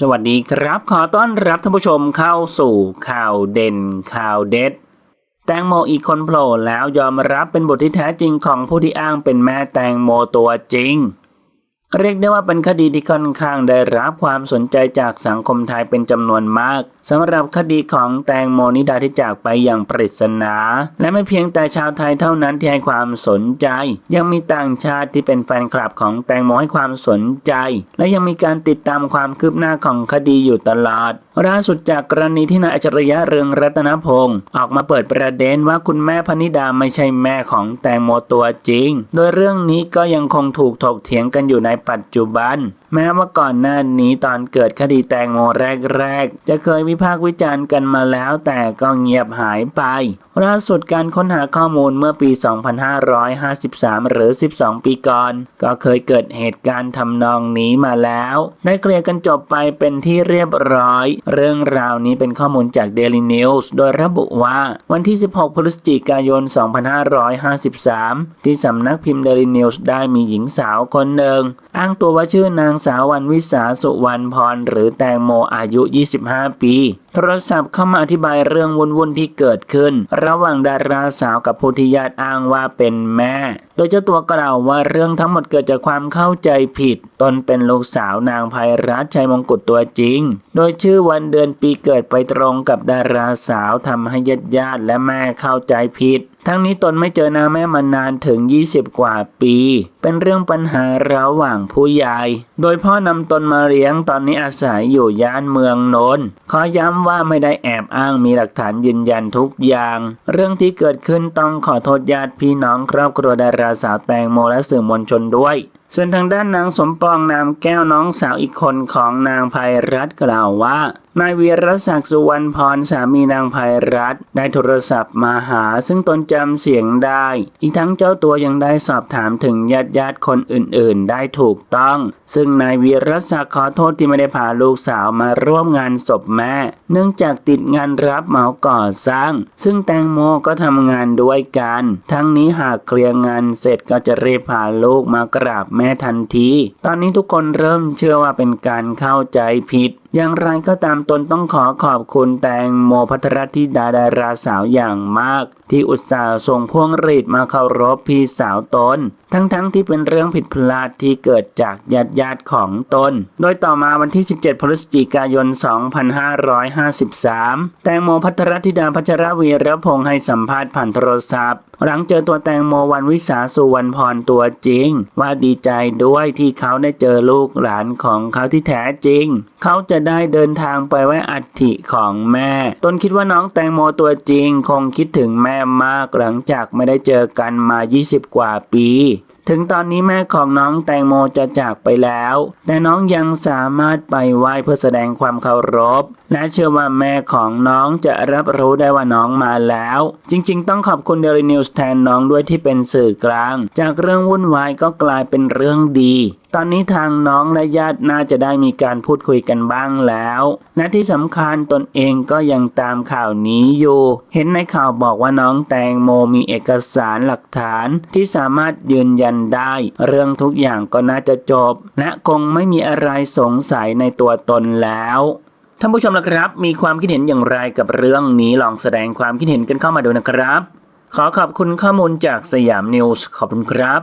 สวัสดีครับขอต้อนรับท่านผู้ชมเข้าสู่ข่าวเด่นข่าวเด็ด แตงโมอีกคนโผล่แล้วยอมรับเป็นบทที่แท้จริงของผู้ที่อ้างเป็นแม่แตงโมตัวจริง เรียกได้ว่าเป็นคดีที่ค่อนข้างได้รับความสนใจจากสังคมไทยเป็นจำนวนมากสำหรับคดีของแตงโมนิดาที่จากไปอย่างปริศนา และไม่เพียงแต่ชาวไทยเท่านั้นที่ให้ความสนใจ ยังมีต่างชาติที่เป็นแฟนคลับของแตงโมให้ความสนใจ และยังมีการติดตามความคืบหน้าของคดีอยู่ตลอดล่าสุดจากกรณีที่นายอัจฉริยะเรืองรัตนพงศ์ออกมาเปิดประเด็นว่าคุณแม่พนิดาไม่ใช่แม่ของแตงโมตัวจริง โดยเรื่องนี้ก็ยังคงถูกถกเถียงกันอยู่ในปัจจุบัน แม้ว่าก่อนหน้านี้ตอนเกิดคดีแตงโมแรกๆ จะเคยวิพากษ์วิจารณ์กันมาแล้ว แต่ก็เงียบหายไปล่าสุดการค้นหาข้อมูลเมื่อปี 2553 หรือ 12 ปีก่อน ก็เคยเกิดเหตุการณ์ทำนองนี้มาแล้ว ได้เคลียร์กันจบไปเป็นที่เรียบร้อย เรื่องราวนี้เป็นข้อมูลจาก Daily News โดยระบุว่าวันที่ 16 พฤศจิกายน 2553 ที่สำนักพิมพ์ Daily News ได้มีหญิงสาวคนหนึ่งอ้างตัวว่าชื่อนางสาววันวิสาสุวรรณพรหรือแตงโมอายุ 25 ปี โทรศัพท์เข้ามาอธิบายเรื่องวุ่นๆที่เกิดขึ้น ระหว่างดาราสาวกับผู้ที่ญาติอ้างว่าเป็นแม่ โดยเจ้าตัวกล่าวว่าเรื่องทั้งหมดเกิดจากความเข้าใจผิด ตนเป็นลูกสาวนางภัยรัตชัยมงกุฎตัวจริง โดยชื่อวันเดือนปีเกิดไปตรงกับดาราสาวทำให้ญาติญาติและแม่เข้าใจผิด ทั้งนี้ตนไม่เจอหน้าแม่มานานถึง 20 กว่าปี เป็นเรื่องปัญหาระหว่างผู้ใหญ่ โดยพ่อนำตนมาเลี้ยงตอนนี้อาศัยอยู่ย่านเมืองนนท์ขอย้ำว่าไม่ได้แอบอ้างมีหลักฐานยืนยันทุกอย่าง เรื่องที่เกิดขึ้นต้องขอโทษญาติพี่น้องครอบครัวดาราสาวแตงโมและสื่อมวลชนด้วยส่วนทางด้านนางสมปองนามแก้วน้องสาวอีกคนของนางภัยรัตกล่าวว่านายวีรศักดิ์สุวรรณพรสามีนางภัยรัตได้โทรศัพท์มาหา ซึ่งตนจำเสียงได้ อีกทั้งเจ้าตัวยังได้สอบถามถึงญาติญาติคนอื่นๆ ได้ถูกต้อง ซึ่งนายวีรศักดิ์ขอโทษที่ไม่ได้พาลูกสาวมาร่วมงานศพแม่ เนื่องจากติดงานรับเหมาก่อสร้าง ซึ่งแตงโมก็ทำงานด้วยกัน ทั้งนี้หากเคลียร์งานเสร็จก็จะรีบพาลูกมากราบแม่ทันที ตอนนี้ทุกคนเริ่มเชื่อว่าเป็นการเข้าใจผิด อย่างไรก็ตามตนต้องขอขอบคุณแตงโมพัทรธิดาดาราสาวอย่างมาก ที่อุตส่าห์ส่งพวงหรีดมาเคารพพี่สาวตน ทั้งๆทที่เป็นเรื่องผิดพลาดที่เกิดจากญาติญาติของตน โดยต่อมาวันที่ 17 พฤศจิกายน 2553 แตงโมพัทรธิดาพัชรวีรพงษ์ให้สัมภาษณ์ผ่านโทรศัพท์ หลังเจอตัวแตงโมวันวิสาสุวรรณพรตัวจริง ว่าดีใจด้วยที่เขาได้เจอลูกหลานของเขาที่แท้จริง เขาจะได้เดินทางไปไว้อัฐิของแม่ ตนคิดว่าน้องแตงโมตัวจริง คงคิดถึงแม่มากหลังจากไม่ได้เจอกันมา 20 กว่าปี ถึงตอนนี้แม่ของน้องแตงโมจะจากไปแล้ว แต่น้องยังสามารถไปไหว้เพื่อแสดงความเคารพ และเชื่อว่าแม่ของน้องจะรับรู้ได้ว่าน้องมาแล้ว จริง ๆ ต้องขอบคุณ Daily News แทนน้องด้วยที่เป็นสื่อกลาง จากเรื่องวุ่นวายก็กลายเป็นเรื่องดี ตอนนี้ทางน้องและญาติน่าจะได้มีการพูดคุยกันบ้างแล้วและที่สำคัญตนเองก็ยังตามข่าวนี้อยู่ เห็นในข่าวบอกว่าน้องแตงโมมีเอกสารหลักฐานที่สามารถยืนยันนได้ เรื่องทุกอย่างก็น่าจะจบ และคงไม่มีอะไรสงสัยในตัวตนแล้วท่านผู้ชมละครับ มีความคิดเห็นอย่างไรกับเรื่องนี้ลองแสดงความคิดเห็นกันเข้ามาดูนะครับ ขอขอบคุณข้อมูลจากสยามนิวส์ขอบคุณครับ